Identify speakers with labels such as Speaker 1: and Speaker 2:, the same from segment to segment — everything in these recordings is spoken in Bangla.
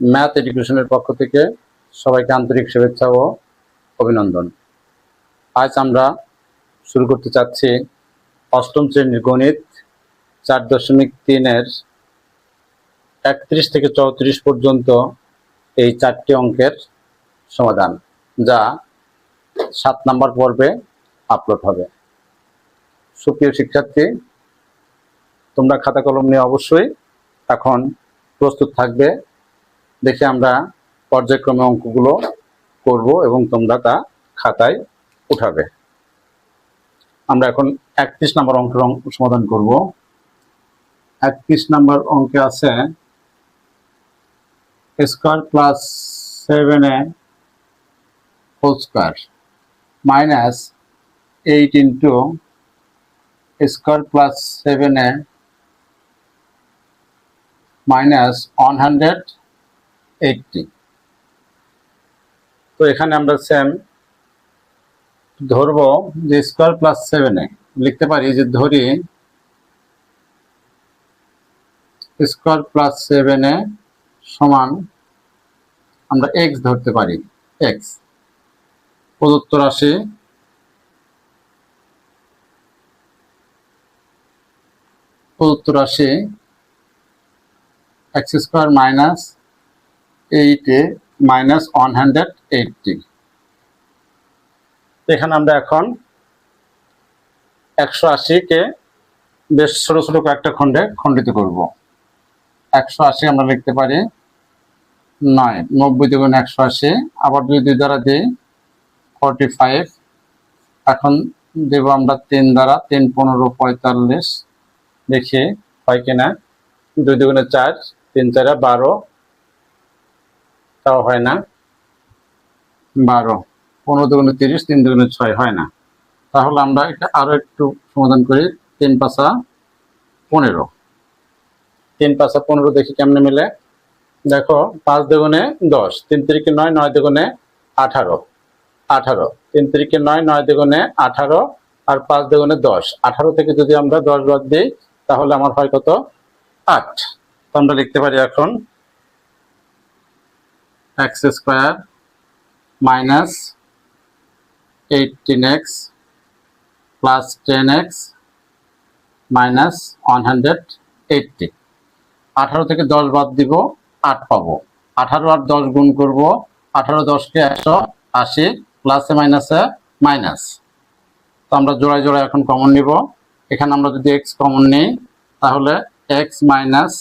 Speaker 1: ম্যাথ এডুকেশনের পক্ষ থেকে সবাইকে আন্তরিক শুভেচ্ছা ও অভিনন্দন। আজ আমরা শুরু করতে চাচ্ছি অষ্টম শ্রেণির গণিত চার দশমিক তিনের একত্রিশ থেকে চৌত্রিশ পর্যন্ত এই চারটি অঙ্কের সমাধান, যা সাত নম্বর পর্বে আপলোড হবে। সুপ্রিয় শিক্ষার্থী, তোমরা খাতা কলম নিয়ে অবশ্যই এখন প্রস্তুত থাকবে। দেখে আমরা পর্যায়ক্রমে অঙ্কগুলো করব এবং তোমরা তা খাতায় উঠাবে। আমরা এখন একত্রিশ নম্বর অঙ্কের অঙ্ক সমাধান করব। একত্রিশ নম্বর অঙ্কে আছে square plus seven whole square minus eight into square plus seven minus one hundred eighty. তো এখানে আমরা সেম ধরবো যে স্কোয়ার প্লাস সেভেনে লিখতে পারি যে ধরি স্কোয়ার প্লাস সেভেনে সমান আমরা এক্স ধরতে পারি এক্স প্রদত্ত রাশি প্রদত্ত রাশি এক্স স্কোয়ার মাইনাস এইটে মাইনাস ওয়ান হান্ড্রেড এইটটি এখানে আমরা এখন একশো আশিকে বেশ ছোটো ছোটো কয়েকটা খণ্ডে খণ্ডিত করব। একশো আশি আমরা লিখতে পারি নয়, নব্বই দ্বিগুণ একশো আশি, আবার যদি দুই দ্বারা দিই ফর্টি ফাইভ এখন দেব আমরা তিন দ্বারা, তিন পনেরো পঁয়তাল্লিশ, দেখি হয় কিনা, দুই দুগুণে চার, তিন চারে বারো তাও হয় না। বারো, পনেরো দুগুণে তিরিশ, তিন দুগুণে ছয়, হয় না। তাহলে আমরা এটা আরও একটু সমাধান করি। তিন পাঁচা পনেরো। তিন পাঁচা পনেরো দেখি কেমনে মিলে? দেখো, পাঁচ দুগুণে দশ, তিন তিরিকে নয় নয় দুগুণে আঠারো। আঠারো, তিন তিরিকে নয় নয় দুগুণে আঠারো, আর পাঁচ দুগুণে দশ। আঠারো থেকে যদি আমরা দশ বাদ দিই, তাহলে আমার হয় কত? আট। আমরা লিখতে পারি এখন X square minus eighteen X plus ten X minus one hundred eighty আঠারো থেকে দশ বাদ দিব, আট পাবো। আঠারো আর দশ গুণ করব, আঠারো দশকে একশো আশি প্লাসে মাইনাসে মাইনাস তো আমরা জোড়ায় জোড়ায় এখন কমন নিব। এখানে আমরা যদি এক্স কমন নিই, তাহলে এক্স মাইনাস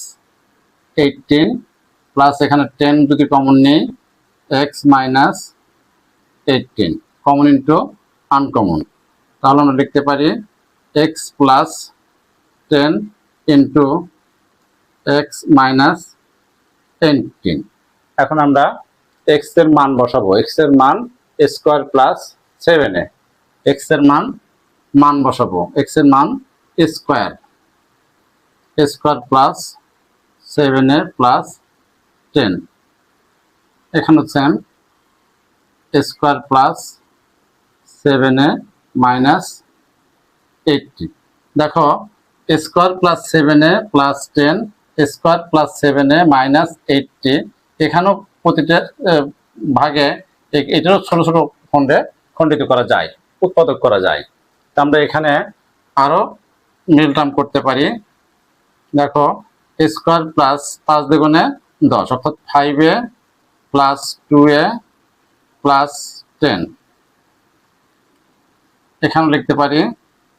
Speaker 1: এইটিন প্লাস এখানে টেন যদি কমন নিই X minus eighteen common into uncommon তাহলে আমরা লিখতে পারি X plus ten into X minus eighteen এখন আমরা এক্সের মান বসাবো। এক্সের মান স্কোয়ার প্লাস সেভেনে এক্সের মান মান বসাবো। এক্সের মান স্কোয়ার স্কোয়ার প্লাস সেভেনের প্লাস টেন। এখানে সেম স্কোয়ার প্লাস সেভেনে মাইনাস এইটটি দেখো স্কোয়ার প্লাস সেভেনে প্লাস টেন স্কোয়ার প্লাস সেভেনে মাইনাস এইটটি এখানেও প্রতিটা ভাগে এটারও ছোট ছোট খণ্ডে খণ্ডিত করা যায়, উৎপাদক করা যায়। তা আমরা এখানে আরও মিল টার্ম করতে পারি। দেখো স্কোয়ার প্লাস পাঁচ দ্বিগুণে দশ, অর্থাৎ five A plus two A plus ten এখানে লিখতে পারি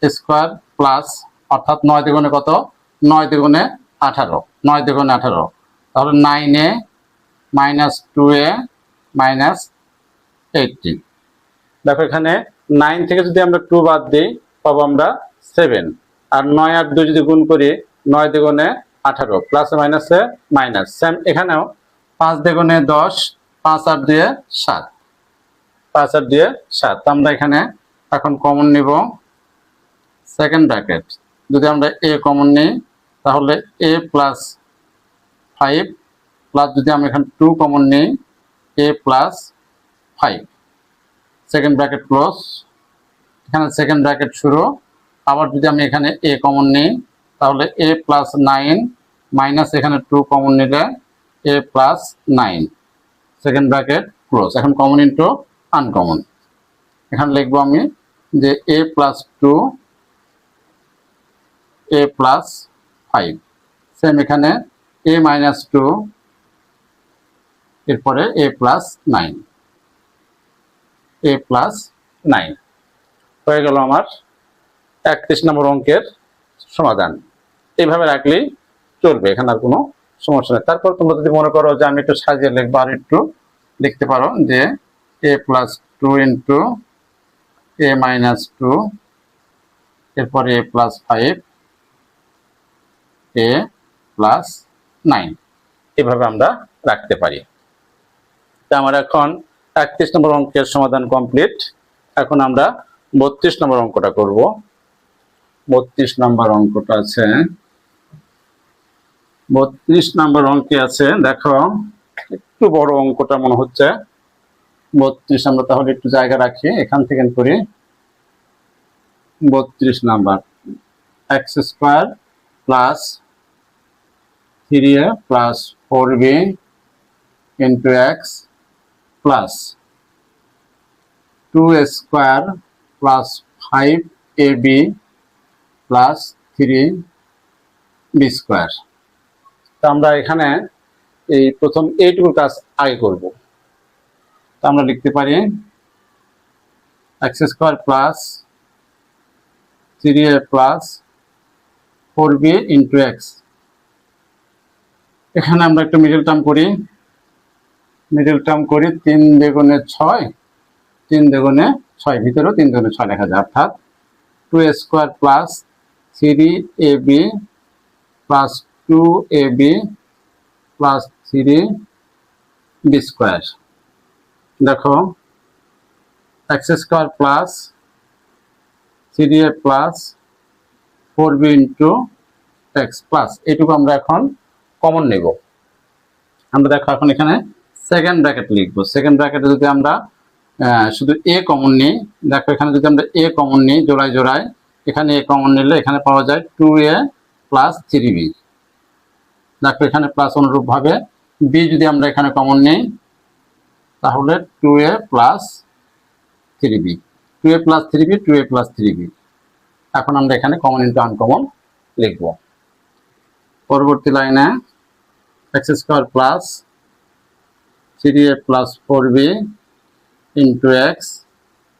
Speaker 1: স্কোয়ার প্লাস অর্থাৎ নয় দ্বিগুণে কত? নয় দ্বিগুণে আঠারো। নয় দ্বিগুণে আঠারো। তাহলে nine A minus two A minus eighty দেখো এখানে নাইন থেকে যদি আমরা টু বাদ দিই, পাবো আমরা সেভেন আর নয় আর দুই যদি গুণ করি, নয় দ্বিগুণে আঠারো প্লাসে মাইনাসে মাইনাস সেম এখানেও পাঁচ দ্বিগুণে দশ, পাঁচ আর দিয়ে সাত। পাঁচ আর দিয়ে সাত আমরা এখানে এখন কমন নিব সেকেন্ড ব্র্যাকেট যদি আমরা এ কমন নিই, তাহলে এ প্লাস ফাইভ প্লাস যদি আমরা এখানে টু কমন নিই A plus five second bracket close এখানে সেকেন্ড ব্র্যাকেট শুরু। আবার যদি আমি এখানে এ কমন নিই তাহলে এ প্লাস নাইন মাইনাস এখানে টু কমন নিলে A plus nine second bracket close এখন কমন ইন্টু আনকমন এখানে লিখব আমি যে A plus two A plus five same এখানে এ মাইনাস টু এরপরে A plus nine A plus nine হয়ে গেল আমার একত্রিশ নম্বর অঙ্কের সমাধান। এইভাবে রাখলেই চলবে, এখানে আর কোনো সমস্যা নেই। তারপর তোমরা যদি মনে করো যে আমি একটু সাজিয়ে লিখব, আর একটু লিখতে পারো যে A plus two into A minus two এরপরে A plus five A plus nine এভাবে আমরা রাখতে পারি। তা আমার এখন একত্রিশ নম্বর অঙ্কের সমাধান কমপ্লিট। এখন আমরা বত্রিশ নম্বর অঙ্কটা করব। বত্রিশ নম্বর অঙ্কটা আছে বত্রিশ নম্বর অঙ্কে আছে, দেখো, একটু বড় অঙ্কটা মনে হচ্ছে। বত্রিশ আমরা তাহলে একটু জায়গা রাখি, এখান থেকে করি। বত্রিশ number, X square plus three A plus four B into X plus two square plus five A B plus three B square. তা আমরা এখানে এই প্রথম এইটুকু কাজ আগে করব। তা আমরা লিখতে পারি X square plus three plus four B into X. এখানে আমরা একটু মিডল টার্ম করি। মিডল টার্ম করি তিন বেগুনে ছয়, তিন বেগুনে ছয়, ভিতরেও তিন বেগুনে ছয় লেখা যায়, অর্থাৎ two square plus three A B plus two A B plus three B square দেখো X square plus three A plus four B into X plus এইটুকু আমরা এখন কমন নেব। আমরা দেখো এখন এখানে সেকেন্ড ব্র্যাকেট লিখব। সেকেন্ড ব্র্যাকেটে যদি আমরা শুধু এ কমন নিই, দেখো এখানে যদি আমরা এ কমন নিই, জোড়ায় জোড়ায়, এখানে এ কমন নিলে এখানে পাওয়া যায় two A plus three B দেখো এখানে প্লাস অনুরূপভাবে বি যদি আমরা এখানে কমন নিই, তাহলে two A plus three B two A plus three B two A plus three B এখন আমরা এখানে কমন ইন্টু আনকমন লিখব। পরবর্তী লাইনে X square plus three A plus four B into X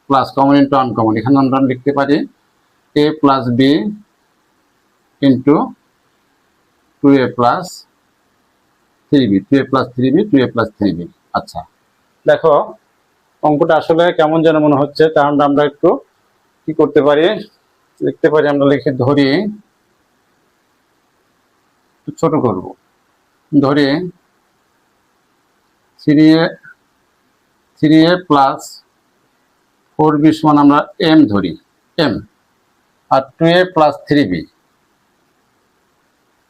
Speaker 1: plus common into uncommon এখানে আমরা লিখতে পারি A plus B into two A plus three B two A plus three B two A plus three B আচ্ছা। দেখো, অঙ্কটা আসলে কেমন যেন মনে হচ্ছে তাহলে আমরা একটু কি করতে পারি? লিখতে পারি, আমরা লিখে ধরি। ছোট করব। ধরি three A three A plus four B সমান আমরা এম ধরি। M R two A plus three B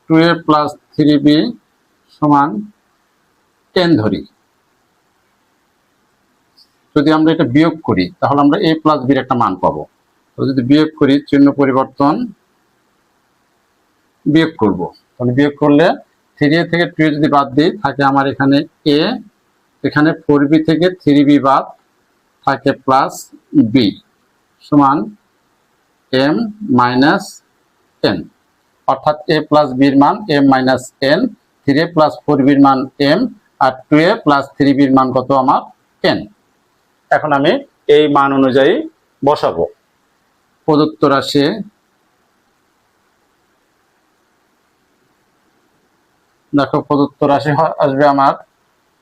Speaker 1: two A plus three B সমান টেন ধরি। যদি আমরা এটা বিয়োগ করি, তাহলে আমরা এ প্লাস বির একটা মান পাবো। তো যদি বিয়োগ করি, চিহ্ন পরিবর্তন বিয়োগ করব। তাহলে বিয়োগ করলে থ্রি এ থেকে টু যদি বাদ দিই, থাকে আমার এখানে এ এখানে ফোর বি থেকে থ্রি বি বাদ থাকে প্লাস বি সমান এম মাইনাস এন অর্থাৎ এ প্লাস বির মান M minus N three plus four বির মান এম আর টু এ প্লাস থ্রি বির মান কত আমার এন এখন আমি এই মান অনুযায়ী বসাবো। প্রদত্ত রাশি দেখো, প্রদত্ত রাশি আসবে আমার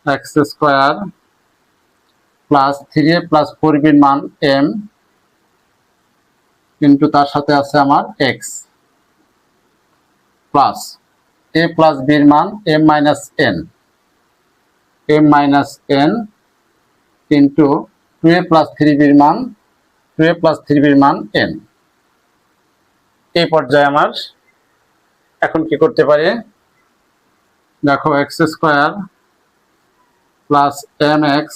Speaker 1: X square plus three A plus four বির মান এম কিন্তু তার সাথে আছে আমার এক্স প্লাস এ প্লাস বির মান M minus N M minus N into two A plus three বির মান টু এ প্লাস থ্রি বির মান এন এই পর্যায়ে আমার এখন কি করতে পারি? দেখো X square plus M X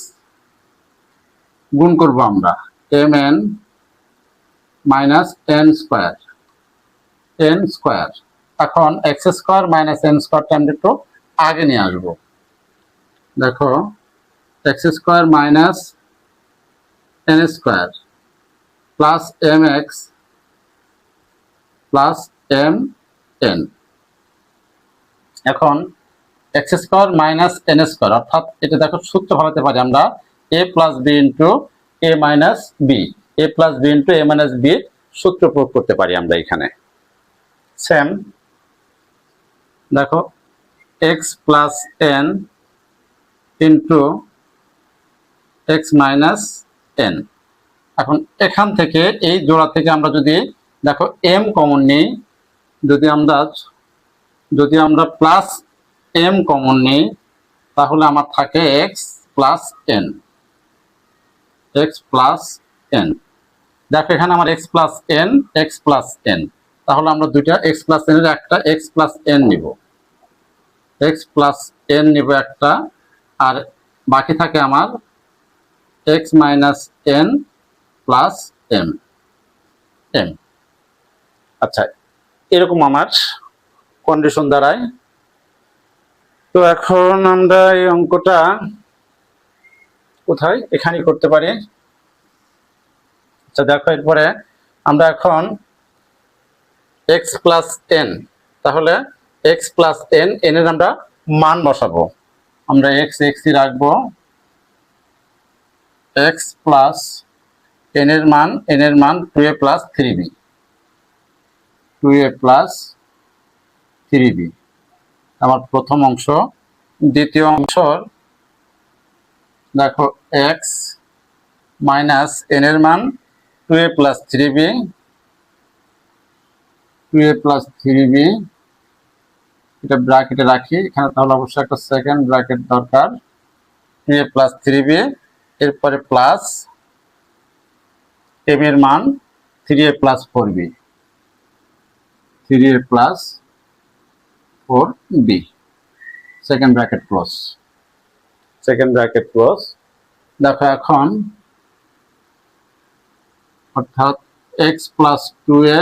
Speaker 1: গুণ করব আমরা। M N minus N square N square এখন এক্স স্কোয়ার মাইনাস এন স্কোয়ারটা আমরা একটু আগে নিয়ে আসব। দেখো X square minus N square plus M X plus M N এখন X square minus N square অর্থাৎ এটা দেখো সূত্র ভাবাতে পারি আমরা A plus B into A minus B A plus B into A minus B সূত্র প্রয়োগ করতে পারি আমরা এখানে। সেম দেখো X plus N into X minus N এখন এখান থেকে, এই জোড়া থেকে আমরা যদি, দেখো এম কমন নিই, যদি আমরা যদি আমরা প্লাস এম কমন নিই, তাহলে আমার থাকে X plus N X plus N দেখো, এখানে আমার X plus N X plus N তাহলে আমরা দুইটা এক্স প্লাস এন এর একটা এক্স প্লাস এন নিব। এক্স প্লাস এন নিব একটা, আর বাকি থাকে আমার X minus N plus M M আচ্ছা এরকম আমার কন্ডিশন দাঁড়ায়। তো এখন আমরা এই অঙ্কটা কোথায়? এখানে করতে পারি। আচ্ছা দেখো, এরপরে আমরা এখন এক্স প্লাস এন তাহলে এক্স প্লাস এন এন এর আমরা মান বসাবো। আমরা এক্স এক্সই রাখব। এক্স প্লাস এন এর মান এন এর মান two A plus three B two A plus three B আমার প্রথম অংশ। দ্বিতীয় অংশর দেখো এক্স মাইনাস এন এর মান two A plus three B two A plus three B এটা ব্র্যাকেটে রাখি। এখানে তাহলে অবশ্যই একটা সেকেন্ড ব্র্যাকেট দরকার। Two A plus three B এরপরে প্লাস এম এর মান three A plus four B three A plus four B second bracket close second bracket close দেখো এখন অর্থাৎ X plus two A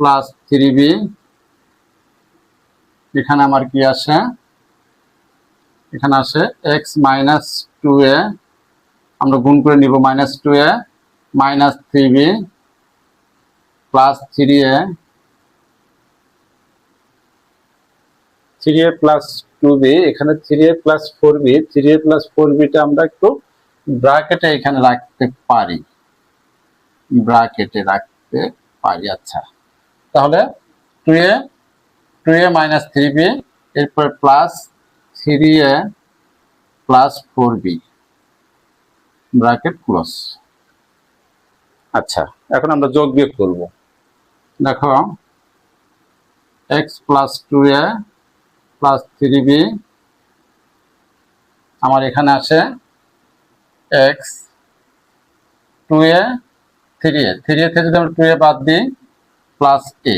Speaker 1: plus three B এখানে আমার কি আসে এখানে আসে এক্স মাইনাস টু এ আমরা গুণ করে নিব minus two A minus three B plus three A three A plus two B এখানে three A plus four B three A plus four beta আমরা একটু ব্রাকেটে এখানে রাখতে পারি। ব্রাকেটে রাখতে পারি আচ্ছা। তাহলে two a two a minus three b এরপর plus three a plus four b bracket close আচ্ছা এখন আমরা যোগ বিয়োগ করব দেখো x plus two a plus three b আমার এখানে আসে x two a three a three a থেকে যদি আমরা টু এ বাদ দিই প্লাস এ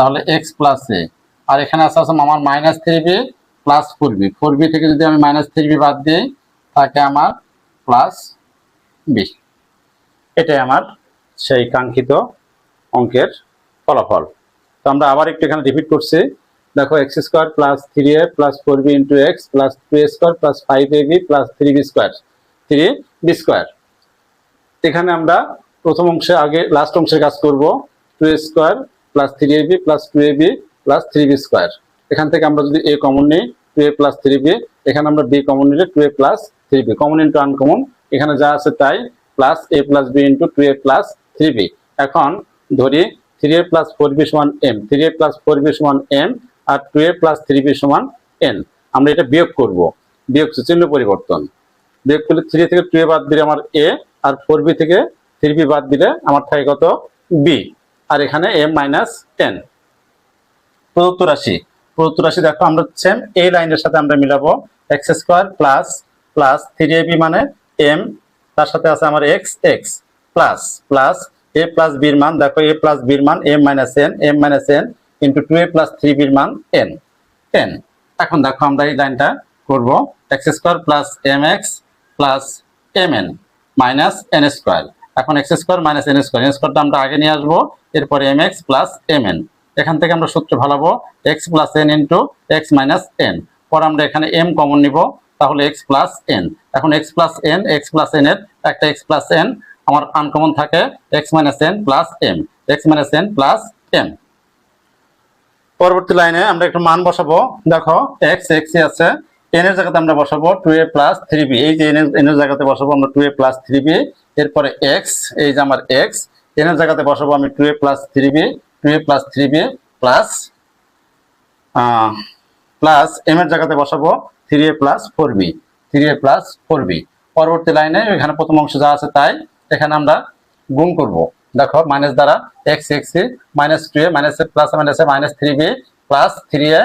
Speaker 1: তাহলে এক্স প্লাস এ আর এখানে আসে আসে আমার minus three b plus four b four b থেকে যদি আমি মাইনাস থ্রি বি বাদ দিই, তাকে আমার প্লাস বি এটাই আমার সেই কাঙ্ক্ষিত অঙ্কের ফলাফল। তো আমরা আবার একটু এখানে রিপিট করছি। দেখো x square plus three a plus four b into x plus two a square plus five a b plus three b square three b square এখানে আমরা প্রথম অংশে আগে লাস্ট অংশের কাজ করব। Two square plus three a b plus two a b plus three b square এখান থেকে আমরা যদি এ কমন নিই two a plus three b এখানে আমরা বি কমন নিলে two a plus three b common into uncommon এখানে যা আছে তাই plus a plus b into two a plus three b এখন ধরি three a plus four b সমান m three a plus four b সমান M R two a plus three b সমান এন আমরা এটা বিয়োগ করব। বিয়োগ চিহ্ন পরিবর্তন। বিয়োগ করলে থ্রি থেকে টু এ বাদ দিলে আমার এ আর ফোর বি থেকে থ্রি বি বাদ দিলে আমার থাকে কত বি আর এখানে এম মাইনাস টেন প্রদত্ত রাশি প্রদত্ত রাশি দেখো আমরা সেম এই লাইনের সাথে আমরা মিলাবো x square plus plus three a b মানে এম তার সাথে আছে আমার x x plus plus a plus বির মান, দেখো এ প্লাস বির মান m minus n m minus n into two a plus three বির মান এন টেন এখন দেখো আমরা এই লাইনটা করব x square plus m x plus m n minus n square এখন x square minus n square n স্কোয়ারটা আমরা আগে নিয়ে আসব, এরপরে m x plus m n এখান থেকে আমরা সূত্র ভালাবো x plus n into x minus n পর আমরা এখানে এম কমন নিব, তাহলে এক্স প্লাস এন এখন x plus n x plus n এর একটা এক্স প্লাস এন আমার আনকমন থাকে x minus n plus m x minus n plus m পরবর্তী লাইনে আমরা একটু মান বসাবো। দেখো এক্স এক্স আছে এন এর জায়গাতে আমরা বসাবো two a plus three b এই যে এন এর জায়গাতে বসাবো আমরা two a plus three b এরপরে এক্স এই যে আমার এক্স এন এর জায়গাতে বসাবো আমি two a plus three b two a plus three b plus plus m এর জায়গাতে বসাবো three a plus four b three a plus four b পরবর্তী লাইনে এখানে প্রথম অংশ যা আছে তাই, এখানে আমরা গুণ করব। দেখো মাইনাস দ্বারা x x a minus two a minus a plus minus a minus three b plus three a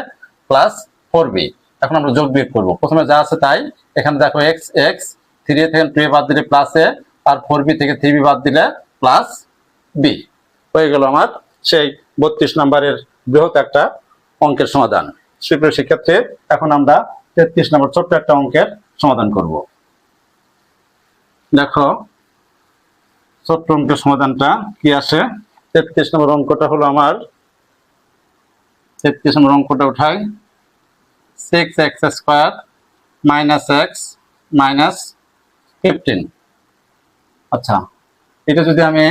Speaker 1: plus four b এখন আমরা যোগ বিয়োগ করব। প্রথমে যা আছে তাই, এখানে দেখো এক্স এক্স থ্রি এ থেকে টু এ বাদ দিলে প্লাস এ আর ফোর বি থেকে থ্রি বি বাদ দিলে প্লাস বি হয়ে গেল আমার সেই বত্রিশ নম্বরের বৃহৎ একটা অঙ্কের সমাধান। সুপ্রিয় শিক্ষার্থী, এখন আমরা তেত্রিশ নম্বর ছোট্ট একটা অঙ্কের সমাধান করব। দেখো, ছোট্ট অঙ্কের সমাধানটা কি আসে তেত্রিশ নম্বর অঙ্কটা হলো আমার, তেত্রিশ নম্বর অঙ্কটা উঠাই। Six x square minus x minus fifteen আচ্ছা এটা যদি আমি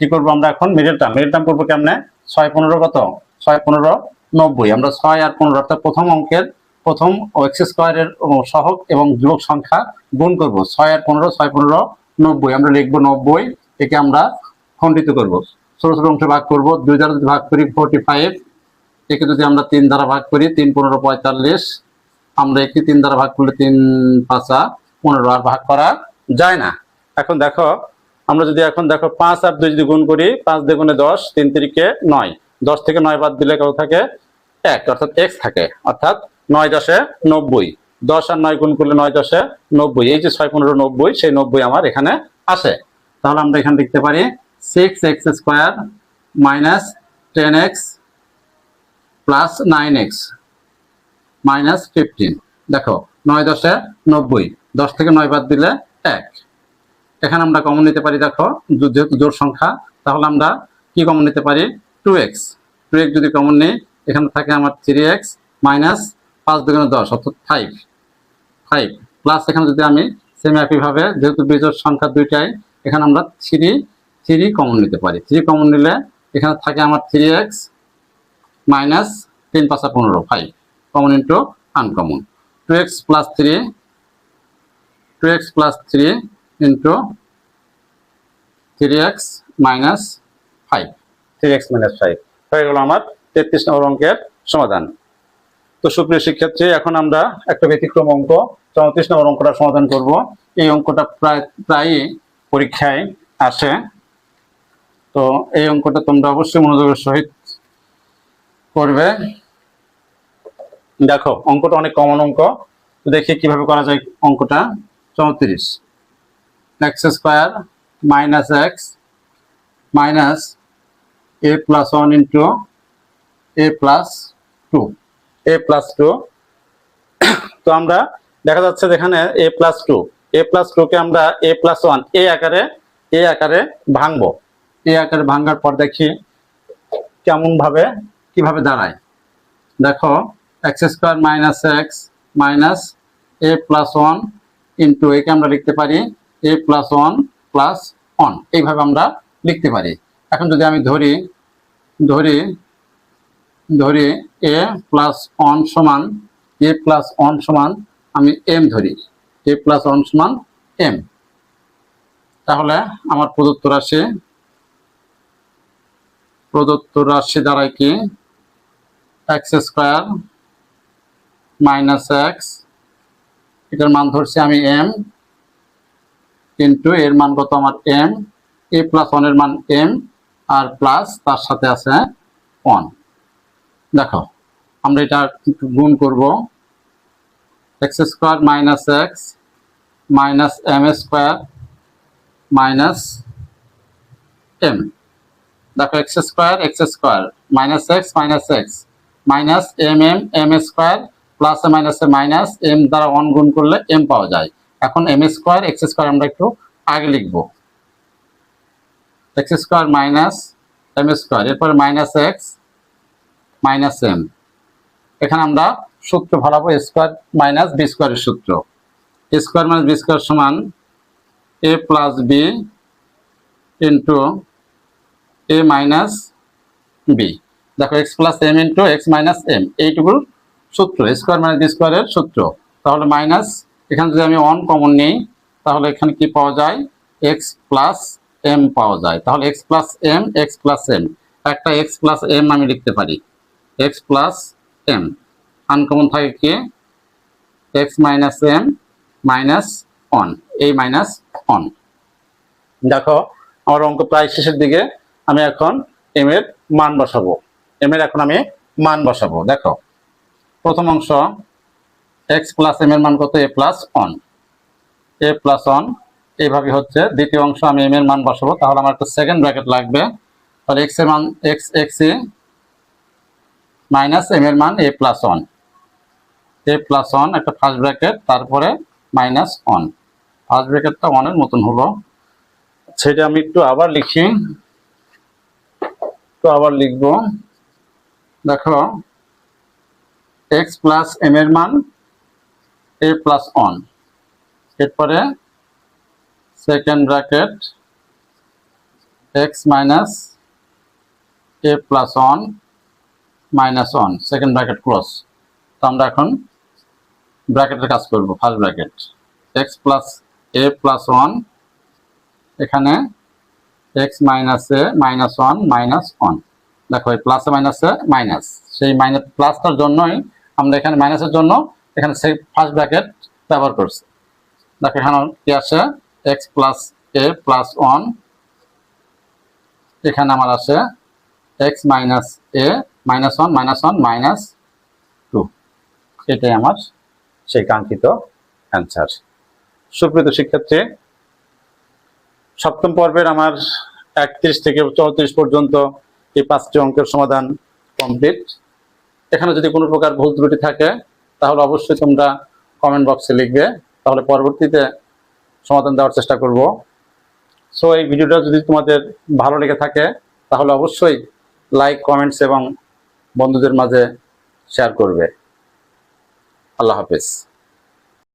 Speaker 1: কি করব আমরা এখন? মিডল টার্ম মিডল টার্ম করব কেমনে? ছয় পনেরো কত? ছয় পনেরো নব্বই। আমরা ছয় আর পনেরো, অর্থাৎ প্রথম অঙ্কের প্রথম এক্স স্কোয়ারের সহগ এবং ধ্রুবক সংখ্যা গুণ করব। ছয় আর পনেরো, ছয় পনেরো নব্বই। আমরা লিখব নব্বই, একে আমরা খণ্ডিত করব। ছোট ছোট অংশে ভাগ করব। দুই দ্বারা যদি ভাগ করি ফোরটি ফাইভ একে যদি আমরা তিন দ্বারা ভাগ করি, তিন পনেরো পঁয়তাল্লিশ। আমরা একে তিন দ্বারা ভাগ করলে তিন পাঁচা পনেরো। আর ভাগ করা যায় না। এখন দেখো, আমরা যদি এখন দেখো পাঁচ আর দুই যদি গুণ করি, পাঁচ দ্বিগুণে দশ, তিন তিরিকে নয়। দশ থেকে নয় বাদ দিলে কত থাকে? এক, অর্থাৎ এক্স থাকে। অর্থাৎ নয় দশে নব্বই। দশ আর নয় গুণ করলে নয় দশে নব্বই। এই যে ছয় পনেরো নব্বই, সেই নব্বই আমার এখানে আসে। তাহলে আমরা এখানে লিখতে পারি six x square minus ten x plus nine x minus fifteen দেখো, নয় দশে নব্বই। দশ থেকে নয় বাদ দিলে এক। এখানে আমরা কমন নিতে পারি, দেখো যেহেতু জোর সংখ্যা। তাহলে আমরা কি কমন নিতে পারি? টু এক্স টু এক্স যদি কমন নিই, এখানে থাকে আমার থ্রি এক্স মাইনাস পাঁচ দুগুণে দশ, অর্থাৎ ফাইভ ফাইভ প্লাস এখানে যদি আমি সেম একইভাবে যেহেতু বিজোড় সংখ্যা দুইটাই, এখানে আমরা থ্রি থ্রি কমন নিতে পারি। থ্রি কমন নিলে এখানে থাকে আমার থ্রি এক্স মাইনাস তিন পাঁচা পনেরো five common into uncommon two x plus three two x plus three into three x minus five three x minus five হয়ে গেল আমার তেত্রিশ নম্বর অঙ্কের সমাধান। তো সুপ্রিয় শিক্ষার্থী, এখন আমরা একটা ব্যতিক্রম অঙ্ক, চৌত্রিশ নম্বর অঙ্কটা সমাধান করব। এই অঙ্কটা প্রায়, প্রায়ই পরীক্ষায় আসে। তো এই অঙ্কটা তোমরা অবশ্যই মনোযোগের সহিত করবে। দেখো, অঙ্কটা অনেক কমন অঙ্ক। দেখি কীভাবে করা যায় অঙ্কটা। চৌত্রিশ। X square minus x minus a plus one into a plus two a plus two তো আমরা দেখা যাচ্ছে যেখানে a plus two a plus টুকে আমরা এ প্লাস ওয়ান এ আকারে এ আকারে ভাঙবো। এ আকারে ভাঙার পর দেখি কেমন ভাবে, কীভাবে দাঁড়ায়। দেখো x square minus x minus a plus one into একে আমরা লিখতে পারি a plus one plus one এইভাবে আমরা লিখতে পারি। এখন যদি আমি ধরি ধরি ধরি এ প্লাস ওয়ান সমান, এ প্লাস ওয়ান সমান আমি এম ধরি। এ প্লাস ওয়ান সমান এম তাহলে আমার প্রদত্ত রাশি প্রদত্ত রাশি দ্বারাই কি? এক্স স্কোয়ার মাইনাস এক্স এটার মান ধরছি আমি এম কিন্তু এর মান কত? আমার এম এ প্লাস ওয়ানের মান এম আর প্লাস তার সাথে আছে ওয়ান দেখো, আমরা এটা গুণ করব। X square minus x minus m square minus m দেখো x square x square minus x minus x minus m m m square plus a minus a minus m দ্বারা ওয়ান গুণ করলে এম পাওয়া যায়। এখন এম স্কোয়ার এক্স স্কোয়ার আমরা একটু আগে লিখব। X square minus m square, এরপরে মাইনাস এক্স মাইনাস এম এখানে আমরা সূত্র ভাড়াবো স্কোয়ার মাইনাস বি স্কোয়ারের সূত্র। স্কোয়ার মাইনাস বি স্কোয়ার সমান a plus b into a minus b দেখো x plus m into x minus m এইটুকুর সূত্র স্কোয়ার মাইনাস বি স্কোয়ারের সূত্র। তাহলে মাইনাস এখানে যদি আমি অন কমন নিই, তাহলে এখানে কি পাওয়া যায়? এক্স প্লাস এম পাওয়া যায়। তাহলে x plus m x plus m একটা এক্স প্লাস এম আমি লিখতে পারি। এক্স প্লাস এম আনকমন থাকে কি? X minus m minus one এই মাইনাস অন দেখো, আমার অঙ্ক প্রায় শেষের দিকে। আমি এখন এম এর মান বসাবো। এম এর এখন আমি মান বসাবো। দেখো, প্রথম অংশ এক্স প্লাস এম এর মান কত? A plus one a plus one এইভাবে হচ্ছে দ্বিতীয় অংশ আমি এম এর মান বসাবো। তাহলে আমার একটা সেকেন্ড ব্র্যাকেট লাগবে। তাহলে এক্সের মান x x a minus m এর মান a plus one a plus one একটা ফার্স্ট ব্র্যাকেট তারপরে মাইনাস অন ফার্স্ট ব্র্যাকেটটা অনের মতন হলো। সেটা আমি একটু আবার লিখি। তো আবার লিখব। দেখো এক্স প্লাস এম এর মান এ প্লাস অন এরপরে second bracket x minus a plus one minus one second bracket close তো আমরা এখন ব্র্যাকেটের কাজ করব first bracket x plus a plus one এখানে x minus a minus one minus one দেখো, এই প্লাসে মাইনাসে মাইনাস সেই মাইনাস প্লাসটার জন্যই আমরা এখানে মাইনাসের জন্য এখানে সেই ফার্স্ট ব্র্যাকেট ব্যবহার করছি। দেখো এখানে কি আসে x plus a plus one এখানে আমার আসে x minus a minus one minus one minus two এটাই আমার সেই কাঙ্ক্ষিত অ্যান্সার সুপ্রিয় শিক্ষার্থী, সপ্তম পর্বের আমার একত্রিশ থেকে চৌত্রিশ পর্যন্ত এই পাঁচটি অঙ্কের সমাধান কমপ্লিট এখানে যদি কোনো প্রকার ভুল ত্রুটি থাকে তাহলে অবশ্যই তোমরা কমেন্ট বক্সে লিখবে। তাহলে পরবর্তীতে সমাধান দেওয়ার চেষ্টা করব। সো এই ভিডিওটা যদি তোমাদের ভালো লেগে থাকে, তাহলে অবশ্যই লাইক কমেন্টস এবং বন্ধুদের মাঝে শেয়ার করবে। আল্লাহ হাফেজ।